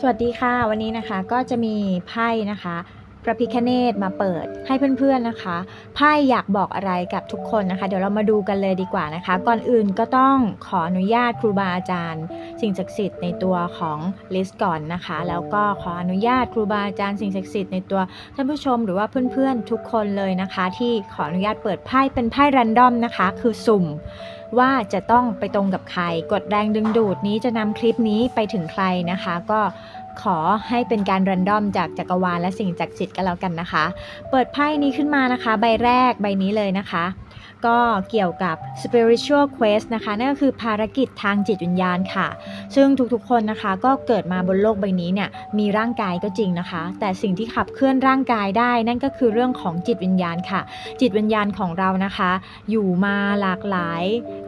สวัสดีค่ะ วันนี้นะคะก็จะมีไพ่นะคะพระพิคเนตมาเปิดให้เพื่อนๆนะคะไพ่อยากบอกอะไรกับทุกคนนะคะ เดี๋ยวเรามาดูกันเลยดีกว่านะคะ ก่อนอื่นก็ต้องขออนุญาตครูบาอาจารย์ สิ่งศักดิ์สิทธิ์ในตัวของลิสก่อนนะคะ แล้วก็ขออนุญาตครูบาอาจารย์สิ่งศักดิ์สิทธิ์ในตัวท่านผู้ชมหรือว่าเพื่อนๆทุกคนเลยนะคะ ที่ขออนุญาตเปิดไพ่เป็นไพ่รันดอมนะคะ คือสุ่ม ว่าจะต้องไปตรงกับใคร กดแรงดึงดูดนี้จะนำคลิปนี้ไปถึงใครนะคะ ก็ขอให้เป็นการรันดอมจากจักรวาลและสิ่งจักรจิตกันแล้วกันนะคะ เปิดไพ่นี้ขึ้นมานะคะ ใบแรกใบนี้เลยนะคะ ก็เกี่ยวกับ spiritual quest นะคะ นั่นก็คือภารกิจทางจิตวิญญาณค่ะ ซึ่งทุกๆคนนะคะก็เกิดมาบนโลกใบนี้เนี่ยมีร่างกายก็จริงนะคะ แต่สิ่งที่ขับเคลื่อนร่างกายได้ นั่นก็คือเรื่องของจิตวิญญาณค่ะ จิตวิญญาณของเรานะคะ อยู่มาหลากหลาย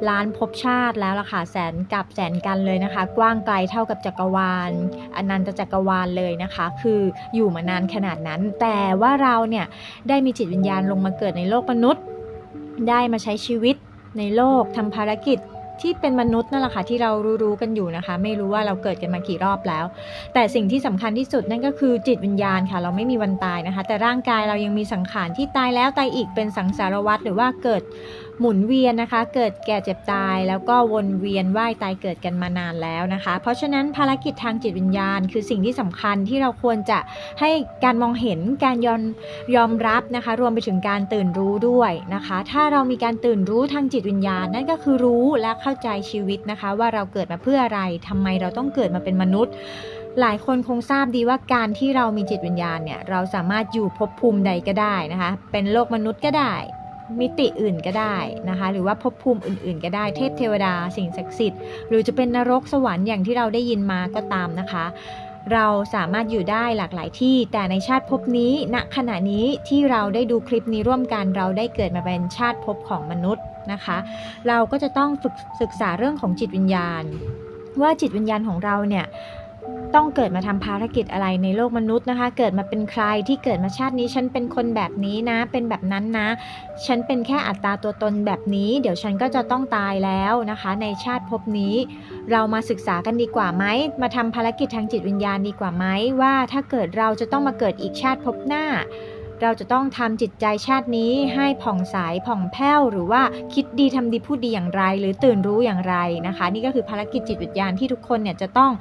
ล้านภพชาติแล้วล่ะค่ะแสนกับแสนกันเลยนะคะ กว้างไกลเท่ากับจักรวาลอนันตจักรวาลเลยนะคะ คืออยู่มานานขนาดนั้น แต่ว่าเราเนี่ยได้มีจิตวิญญาณลงมาเกิดในโลกมนุษย์ ได้มาใช้ชีวิตในโลกทำภารกิจที่เป็นมนุษย์นั่นแหละค่ะที่เรารู้ๆกันอยู่นะคะ ไม่รู้ว่าเราเกิดกันมากี่รอบแล้ว แต่สิ่งที่สำคัญที่สุดนั่นก็คือจิตวิญญาณค่ะ เราไม่มีวันตายนะคะ แต่ร่างกายเรายังมีสังขารที่ตายแล้วตายอีกเป็นสังสารวัฏหรือว่าเกิด หมุนเวียนนะคะ เกิดแก่เจ็บตาย แล้วก็วนเวียนว่ายตายเกิดกันมานานแล้วนะคะ เพราะฉะนั้นภารกิจทางจิตวิญญาณ คือสิ่งที่สำคัญที่เราควรจะให้การมองเห็นการยอมยอมรับนะคะ รวมไปถึงการตื่นรู้ด้วยนะคะ ถ้าเรามีการตื่นรู้ทางจิตวิญญาณ นั่นก็คือรู้และเข้าใจชีวิตนะคะ ว่าเราเกิดมาเพื่ออะไรทำไมเราต้องเกิดมาเป็นมนุษย์หลายคนคงทราบดีว่าการที่เรามีจิตวิญญาณเนี่ย เราสามารถอยู่ภพภูมิใดก็ได้นะคะ เป็นโลกมนุษย์ก็ได้ มิติอื่นก็ได้นะคะ หรือว่าภพภูมิอื่น ๆ ก็ได้เทพเทวดาสิ่งศักดิ์สิทธิ์หรือจะเป็นนรกสวรรค์อย่างที่เราได้ยินมาก็ตามนะคะ เราสามารถอยู่ได้หลากหลายที่ แต่ในชาติภพนี้ณขณะนี้ที่เราได้ดูคลิปนี้ร่วมกันเราได้เกิดมาเป็นชาติภพของมนุษย์นะคะ เราก็จะต้องฝึกศึกษาเรื่องของจิตวิญญาณ ว่าจิตวิญญาณของเราเนี่ย ต้องเกิดมาทำภารกิจอะไรในโลกมนุษย์นะคะ เกิดมาเป็นใครที่เกิดมาชาตินี้ ฉันเป็นคนแบบนี้นะ เป็นแบบนั้นนะ ฉันเป็นแค่อัตราตัวตนแบบนี้ เดี๋ยวฉันก็จะต้องตายแล้วนะคะ ในชาติภพนี้ เรามาศึกษากันดีกว่าไหม มาทำภารกิจทางจิตวิญญาณดีกว่าไหมว่า ถ้าเกิดเราจะต้องมาเกิดอีกชาติภพหน้า เราจะต้องทำจิตใจชาตินี้ให้ผ่องใสผ่องแผ้วหรือว่าคิดดีทำดีพูดดีอย่างไร หรือตื่นรู้อย่างไรนะคะ นี่ก็คือภารกิจจิตวิญญาณที่ทุกคนเนี่ยจะต้อง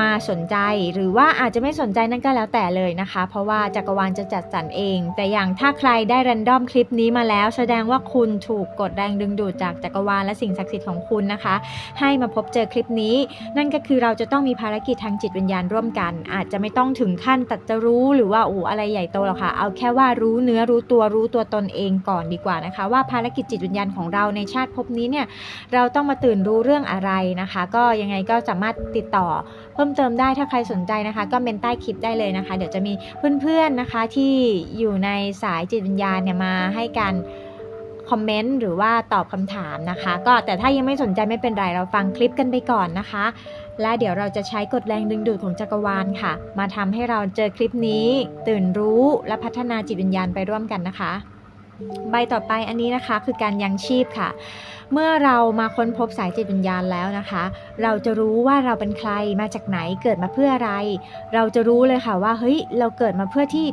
มาสนใจหรือว่าอาจจะไม่สนใจนั่นก็แล้วแต่เลยนะคะ เพราะว่าจักรวาลจะจัดสรรเอง แต่อย่างถ้าใครได้รันดอมคลิปนี้มาแล้ว แสดงว่าคุณถูกกดแรงดึงดูดจากจักรวาลและสิ่งศักดิ์สิทธิ์ของคุณนะคะ ให้มาพบเจอคลิปนี้ นั่นก็คือเราจะต้องมีภารกิจทางจิตวิญญาณร่วมกัน อาจจะไม่ต้องถึงขั้นตัดจะรู้หรือว่าโอ้อะไรใหญ่โตหรอกค่ะเอาแค่ค่ว่ารู้เนื้อรู้ตัวรู้ตัวตนเองก่อนดีกว่านะคะ ว่าภารกิจจิตวิญญาณของเราในชาติภพนี้เนี่ยเราต้องมาตื่นรู้เรื่องอะไรนะคะ ก็ยังไงก็สามารถติดต่อเพิ่มเติมได้ถ้าใครสนใจนะคะ ก็เมนใต้คลิปได้เลยนะคะ เดี๋ยวจะมีเพื่อนๆนะคะที่อยู่ในสายจิตวิญญาณเนี่ยมาให้การ คอมเมนต์หรือว่าตอบคำถามนะคะ ก็แต่ถ้ายังไม่สนใจไม่เป็นไรเราฟังคลิปกันไปก่อนนะคะ และเดี๋ยวเราจะใช้กฎแรงดึงดูดของจักรวาลค่ะ มาทำให้เราเจอคลิปนี้ ตื่นรู้และพัฒนาจิตวิญญาณไปร่วมกันนะคะ ใบต่อไปอันนี้นะคะคือการยังชีพค่ะ เมื่อเรามาค้นพบสายจิตวิญญาณแล้วนะคะ เราจะรู้ว่าเราเป็นใครมาจากไหนเกิดมาเพื่ออะไร เราจะรู้เลยค่ะว่าเฮ้ยเราเกิดมาเพื่อที่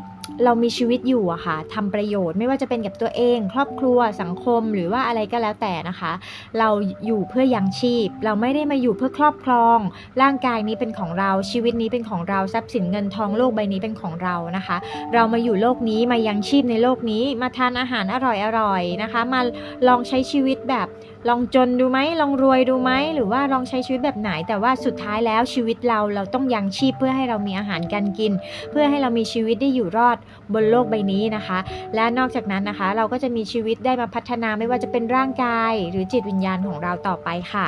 เรามีชีวิตอยู่อะค่ะทำประโยชน์ไม่ว่าจะเป็นกับตัวเอง ครอบครัวสังคมหรือว่าอะไรก็แล้วแต่นะคะ เราอยู่เพื่อยังชีพ เราไม่ได้มาอยู่เพื่อครอบครอง ร่างกายนี้เป็นของเราชีวิตนี้เป็นของเราทรัพย์สินเงินทองโลกใบนี้เป็นของเรานะคะ เรามาอยู่โลกนี้มายังชีพในโลกนี้มาทานอาหารอร่อยๆนะคะ มาลองใช้ชีวิตแบบลองจนดูไหมลองรวยดูไหมหรือว่าลองใช้ชีวิตแบบไหน แต่ว่าสุดท้ายแล้วชีวิตเราเราต้องยังชีพเพื่อให้เรามีอาหารการกิน เพื่อให้เรามีชีวิตได้อยู่รอดบนโลกใบนี้นะคะ และนอกจากนั้นนะคะ เราก็จะมีชีวิตได้มาพัฒนาไม่ว่าจะเป็นร่างกาย หรือจิตวิญญาณของเราต่อไปค่ะ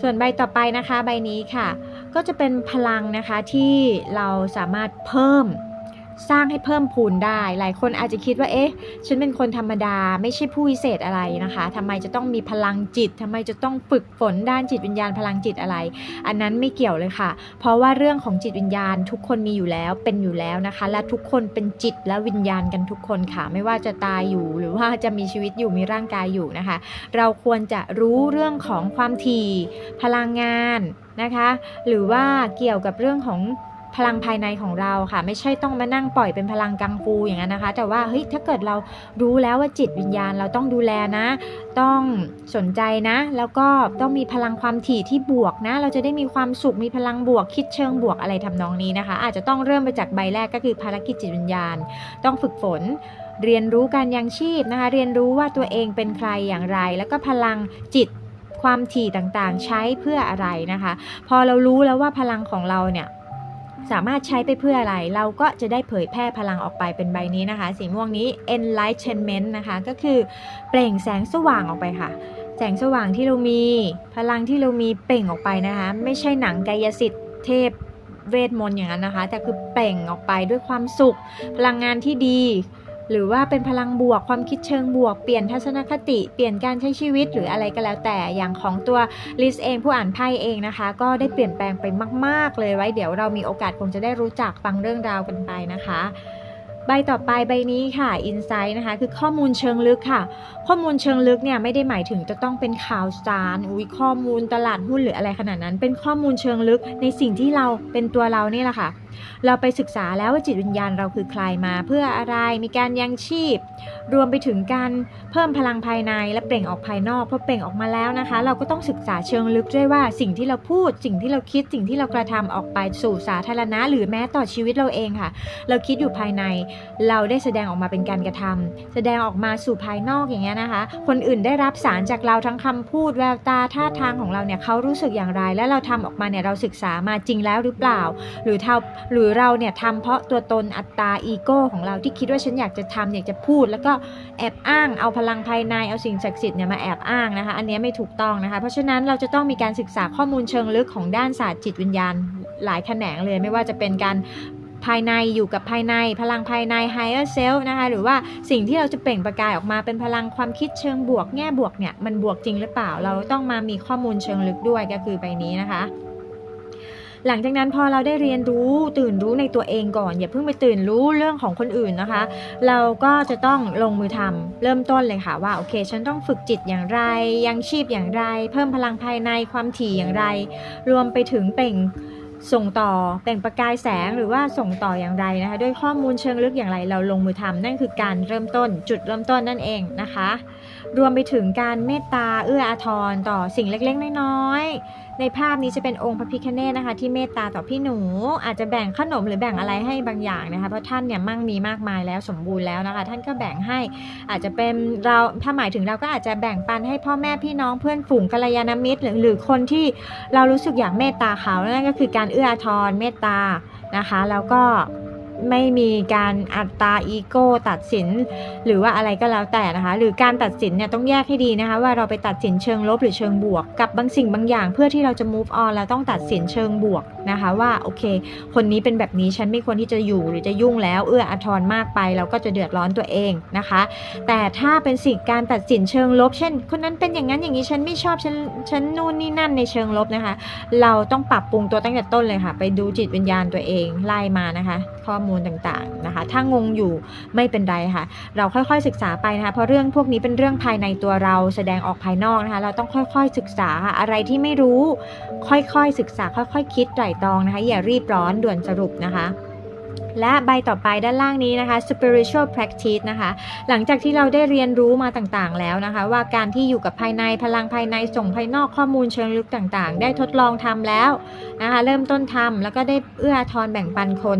ส่วนใบต่อไปนะคะ ใบนี้ค่ะ ก็จะเป็นพลังนะคะที่เราสามารถเพิ่ม สร้างให้เพิ่มพูนได้ หลายคนอาจจะคิดว่า เอ๊ะ ฉันเป็นคนธรรมดา ไม่ใช่ผู้วิเศษอะไรนะคะทำไมจะต้องมีพลังจิตทำไมจะต้องฝึกฝนด้านจิตวิญญาณพลังจิตอะไร อันนั้นไม่เกี่ยวเลยค่ะ เพราะว่าเรื่องของจิตวิญญาณทุกคนมีอยู่แล้ว เป็นอยู่แล้วนะคะ และทุกคนเป็นจิตและวิญญาณกันทุกคนค่ะ ไม่ว่าจะตายอยู่หรือว่าจะมีชีวิตอยู่ มีร่างกายอยู่นะคะ เราควรจะรู้เรื่องของความถี่ พลังงานนะคะ หรือว่าเกี่ยวกับเรื่องของ พลังภายในของเราค่ะ ไม่ใช่ต้องมานั่งปล่อยเป็นพลังกังฟูอย่างนั้นนะคะ แต่ว่าเฮ้ยถ้าเกิดเรารู้แล้วว่าจิตวิญญาณเราต้องดูแลนะ ต้องสนใจนะ แล้วก็ต้องมีพลังความถี่ที่บวกนะ เราจะได้มีความสุขมีพลังบวกคิดเชิงบวกอะไรทำนองนี้นะคะ อาจจะต้องเริ่มไปจากใบแรกก็คือภารกิจจิตวิญญาณ ต้องฝึกฝนเรียนรู้การยังชีพนะคะ เรียนรู้ว่าตัวเองเป็นใครอย่างไร แล้วก็พลังจิตความถี่ต่างๆ ใช้เพื่ออะไรนะคะ พอเรารู้แล้วว่าพลังของเราเนี่ย สามารถใช้ไปเพื่ออะไร เราก็จะได้เผยแพร่พลังออกไปเป็นใบนี้นะคะ สีม่วงนี้ enlightenment นะคะ ก็คือเปล่งแสงสว่างออกไปค่ะ แสงสว่างที่เรามี พลังที่เรามีเปล่งออกไปนะคะ ไม่ใช่หนังกายสิทธิ์เทพเวทมนต์อย่างนั้นนะคะ แต่คือเปล่งออกไปด้วยความสุข พลังงานที่ดี หรือว่าเป็นพลังบวกความคิดเชิงบวก เปลี่ยนทัศนคติ เปลี่ยนการใช้ชีวิตหรืออะไรก็แล้วแต่อย่างของตัวลิสเองผู้อ่านไพ่เองนะคะ ก็ได้เปลี่ยนแปลงไปมาก ๆ เลยไว้เดี๋ยวเรามีโอกาสคงจะได้รู้จักฟังเรื่องราวกันไปนะคะใบต่อไปใบนี้ค่ะ Insight นะคะ คือข้อมูลเชิงลึกค่ะ ข้อมูลเชิงลึกเนี่ยไม่ได้หมายถึงจะต้องเป็นข่าวสารอุ้ยข้อมูลตลาดหุ้นหรืออะไรขนาดนั้น เป็นข้อมูลเชิงลึกในสิ่งที่เราเป็นตัวเรานี่แหละค่ะ เราไปศึกษาแล้วว่าจิตวิญญาณเราคือใครมา เพื่ออะไรมีการยังชีพ รวมไปถึงการเพิ่มพลังภายในและเปล่งออกภายนอกพอเปล่งออกมาแล้วนะคะ เราก็ต้องศึกษาเชิงลึกด้วยว่าสิ่งที่เราพูด สิ่งที่เราคิดสิ่งที่เรากระทำออกไปสู่สาธารณะ หรือแม้ต่อชีวิตเราเองค่ะ เราคิดอยู่ภายใน เราได้แสดงออกมาเป็นการกระทำแสดงออกมาสู่ภายนอกอย่างเงี้ยนะคะ คนอื่นได้รับสารจากเราทั้งคำพูดแววตาท่าทางของเราเนี่ยเขารู้สึกอย่างไร และเราทำออกมาเนี่ยเราศึกษามาจริงแล้วหรือเปล่า หรือเท่าหรือเราเนี่ยทำเพราะตัวตนอัตตาอีโก้ของเราที่คิดว่าฉันอยากจะทำอยากจะพูด แล้วก็แอบอ้างเอาพลังภายในเอาสิ่งศักดิ์สิทธิ์เนี่ยมาแอบอ้างนะคะ อันนี้ไม่ถูกต้องนะคะ เพราะฉะนั้นเราจะต้องมีการศึกษาข้อมูลเชิงลึกของด้านศาสตร์จิตวิญญาณหลายแขนงเลยไม่ว่าจะเป็นการภายในอยู่กับภายในพลังภายใน higher self นะคะหรือว่าสิ่งที่เราจะเปล่งประกายออกมาเป็นพลังความคิดเชิงบวกแง่บวกเนี่ยมันบวกจริงหรือเปล่า เราต้องมามีข้อมูลเชิงลึกด้วยก็คือใบนี้นะคะ หลังจากนั้นพอเราได้เรียนรู้ตื่นรู้ในตัวเองก่อน อย่าเพิ่งไปตื่นรู้เรื่องของคนอื่นนะคะ เราก็จะต้องลงมือทำเริ่มต้นเลยค่ะว่าโอเค ฉันต้องฝึกจิตอย่างไร ยังชีพอย่างไร เพิ่มพลังภายในความถี่อย่างไร รวมไปถึงเป่งส่งต่อเปล่งประกายแสงหรือว่าส่งต่ออย่างไรนะคะ ด้วยข้อมูลเชิงลึกอย่างไรเราลงมือทำนั่นคือการเริ่มต้นจุดเริ่มต้นนั่นเองนะคะ รวมไปถึงการเมตตาเอื้ออาทรต่อสิ่งเล็กๆ น้อยๆ ในภาพนี้จะเป็นองค์พระพิฆเนศนะคะ ที่เมตตาต่อพี่หนู อาจจะแบ่งขนมหรือแบ่งอะไรให้บางอย่างนะคะ เพราะท่านเนี่ยมั่งมีมากมายแล้วสมบูรณ์แล้วนะคะ ท่านก็แบ่งให้อาจจะเป็นเราถ้าหมายถึงเราก็อาจจะแบ่งปันให้พ่อแม่พี่น้องเพื่อนฝูงกัลยาณมิตร หรือหรือคนที่เรารู้สึกอยากเมตตาเขานั่นก็คือการเอื้ออาทรเมตตานะคะ แล้วก็ ไม่มีการอัตตาอีโก้ตัดสิน หรือว่าอะไรก็แล้วแต่นะคะ หรือการตัดสินเนี่ยต้องแยกให้ดีนะคะ ว่าเราไปตัดสินเชิงลบหรือเชิงบวก กับบางสิ่งบางอย่าง เพื่อที่เราจะ move on เราต้องตัดสินเชิงบวกนะคะว่าโอเค คนนี้เป็นแบบนี้ฉันไม่ควรที่จะอยู่หรือจะยุ่งแล้วเอื้ออาทรมากไป เราก็จะเดือดร้อนตัวเองนะคะ แต่ถ้าเป็นสิ่งการตัดสินเชิงลบ เช่น คนนั้นเป็นอย่างนั้นอย่างนี้ฉันไม่ชอบฉันฉันนู่นนี่นั่นในเชิงลบนะคะ เราต้องปรับปรุงตัวตั้งแต่ต้นเลยค่ะ ไปดูจิตวิญญาณตัวเองไล่มานะคะข้อมูลต่างๆนะคะ ถ้างงอยู่ไม่เป็นไรค่ะ เราค่อยๆศึกษาไปนะคะ เพราะเรื่องพวกนี้เป็นเรื่องภายในตัวเราแสดงออกภายนอกนะคะ เราต้องค่อยๆศึกษาค่ะ อะไรที่ไม่รู้ ค่อยๆศึกษา ค่อยๆ คิดไตร่ตรองนะคะ อย่ารีบร้อนด่วนสรุปนะคะ และใบต่อไปด้านล่างนี้นะคะ spiritual practice นะคะ หลังจากที่เราได้เรียนรู้มาต่างๆ แล้วนะคะ ว่าการที่อยู่กับภายในพลังภายในส่งภายนอกข้อมูลเชิงลึกต่างๆ ได้ทดลองทำแล้วนะคะ เริ่มต้นทำแล้วก็ได้เอื้อทอาทรแบ่งปันคน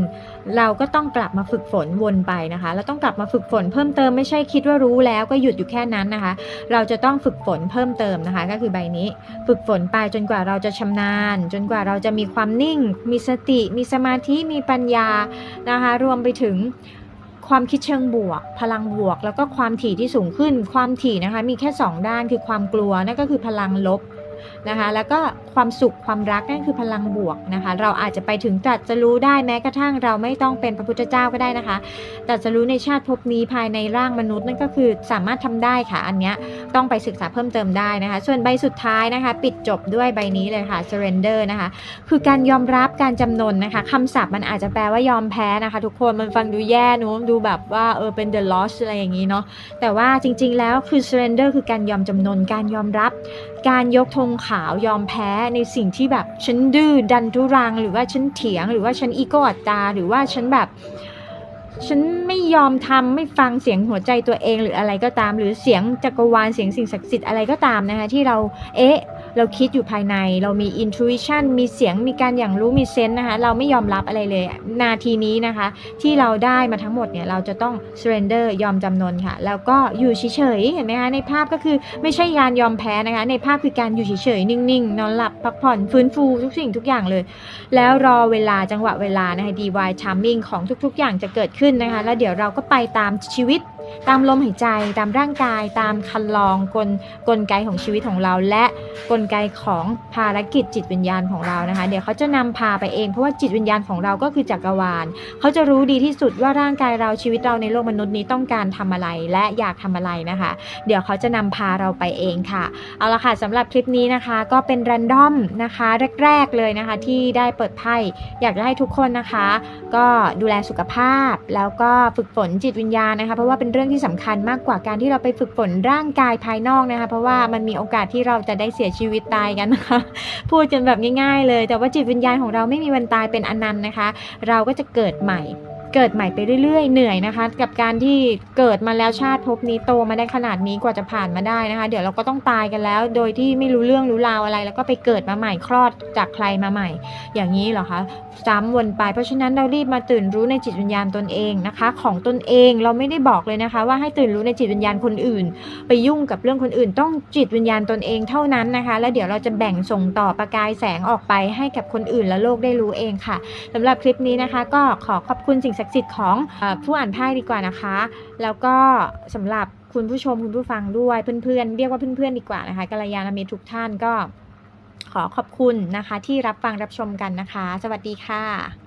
เราก็ต้องกลับมาฝึกฝนวนไปนะคะเราต้องกลับมาฝึกฝนเพิ่มเติมไม่ใช่คิดว่ารู้แล้วก็หยุดอยู่แค่นั้นนะคะ เราจะต้องฝึกฝนเพิ่มเติมนะคะ ก็คือใบนี้ ฝึกฝนไปจนกว่าเราจะชำนาญ จนกว่าเราจะมีความนิ่ง มีสติ มีสมาธิ มีปัญญานะคะรวมไปถึงความคิดเชิงบวก พลังบวก แล้วก็ความถี่ที่สูงขึ้น ความถี่นะคะมีแค่ 2 ด้านคือความกลัวนั่นก็คือพลังลบนะคะแล้วก็ความสุขความรักนั่นคือพลังบวกนะคะ เราอาจจะไปถึงตรัสรู้ได้แม้กระทั่งเราไม่ต้องเป็นพระพุทธเจ้าก็ได้นะคะตรัสรู้ในชาติภพนี้ภายในร่างมนุษย์นั่นก็คือสามารถทำได้ค่ะอันเนี้ย ต้องไปศึกษาเพิ่มเติมได้นะคะ ส่วนใบสุดท้ายนะคะ ปิดจบด้วยใบนี้เลยค่ะ surrender นะคะ คือการยอมรับการจำนนนะคะคำศัพท์มันอาจจะแปลว่ายอมแพ้นะคะ ทุกคนมันฟังดูแย่นอะดูแบบว่าเออเป็น the loss อะไรอย่างนี้เนาะแต่ว่าจริงๆ แล้วคือ surrender คือการยอมจำนนการยอมรับ การยกธงขาวยอมแพ้ในสิ่งที่แบบฉันดื้อดันทุรัง หรือว่าฉันเถียง หรือว่าฉันอีโก้อัตตาหรือว่าฉันแบบ ฉันไม่ยอมทำไม่ฟังเสียงหัวใจตัวเองหรืออะไรก็ตาม หรือเสียงจักรวาลเสียงสิ่งศักดิ์สิทธิ์อะไรก็ตามนะคะที่เราเอ๊ะเราคิดอยู่ภายใน เรามี intuition มีเสียงมีการอย่างรู้มีเซนส์นะคะเราไม่ยอมรับอะไรเลย นาทีนี้นะคะ ที่เราได้มาทั้งหมดเนี่ยเราจะต้อง surrender ยอมจำนนค่ะ แล้วก็อยู่เฉยๆเห็นไหมคะในภาพก็คือไม่ใช่การยอมแพ้นะคะ ในภาพคือการอยู่เฉยๆนิ่งๆ นอนหลับพักผ่อนฟื้นฟูทุกสิ่งทุกอย่างเลย แล้วรอเวลาจังหวะเวลานะคะ DY timing ของทุก ๆ อย่างจะเกิดขึ้นนะคะแล้วเดี๋ยวเราก็ไปตามชีวิต ตามลมหายใจ ตามร่างกาย ตามคันลองกลกลไกของชีวิตของเราและ กลไกของภารกิจจิตวิญญาณของเรานะคะ เดี๋ยวเขาจะนำพาไปเองเพราะว่าจิตวิญญาณของเราก็คือจักรวาลเขาจะรู้ดีที่สุดว่าร่างกายเราชีวิตเราในโลกมนุษย์นี้ต้องการทำอะไรและอยากทำอะไรนะคะ เดี๋ยวเขาจะนำพาเราไปเองค่ะ เอาละค่ะสำหรับคลิปนี้นะคะ ก็เป็นรันดอมนะคะแรกๆเลยนะคะ ที่ได้เปิดไพ่อยากจะให้ทุกคนนะคะ ก็ดูแลสุขภาพ แล้วก็ฝึกฝนจิตวิญญาณนะคะ เพราะว่าเป็นเรื่องที่สำคัญมากกว่าการที่เราไปฝึกฝนร่างกายภายนอกนะคะ เพราะว่ามันมีโอกาสที่เราจะได้เสียชีวิตตายกันนะคะ พูดจนแบบง่าย ๆ เลย แต่ว่าจิตวิญญาณของเราไม่มีวันตายเป็นอนันต์นะคะ เราก็จะเกิดใหม่ เกิดใหม่ไปเรื่อยๆ เหนื่อยนะคะ กับการที่เกิดมาแล้วชาติภพนี้โตมาได้ขนาดนี้กว่าจะผ่านมาได้นะคะ เดี๋ยวเราก็ต้องตายกันแล้ว โดยที่ไม่รู้เรื่องรู้ราวอะไร แล้วก็ไปเกิดมาใหม่คลอดจากใครมาใหม่ อย่างนี้เหรอคะซ้ำวนไป เพราะฉะนั้นเรารีบมาตื่นรู้ในจิตวิญญาณตนเองนะคะ ของตนเองเราไม่ได้บอกเลยนะคะ ว่าให้ตื่นรู้ในจิตวิญญาณคนอื่น ไปยุ่งกับเรื่องคนอื่น ต้องจิตวิญญาณตนเองเท่านั้นนะคะ แล้วเดี๋ยวเราจะแบ่งส่งต่อประกายแสงออกไปให้กับคนอื่นและโลกได้รู้เองค่ะสำหรับคลิปนี้นะคะ ก็ขอขอบคุณสิ่งศักดิ์สิทธิ์ของอผู้อ่านไพ่ดีกว่านะคะ แล้วก็สำหรับคุณผู้ชมคุณผู้ฟังด้วยเพื่อนๆเรียกว่าเพื่อนๆดีกว่านะคะกัลยาณมิตรทุกท่านก็ขอขอบคุณนะคะที่รับฟังรับชมกันนะคะ สวัสดีค่ะ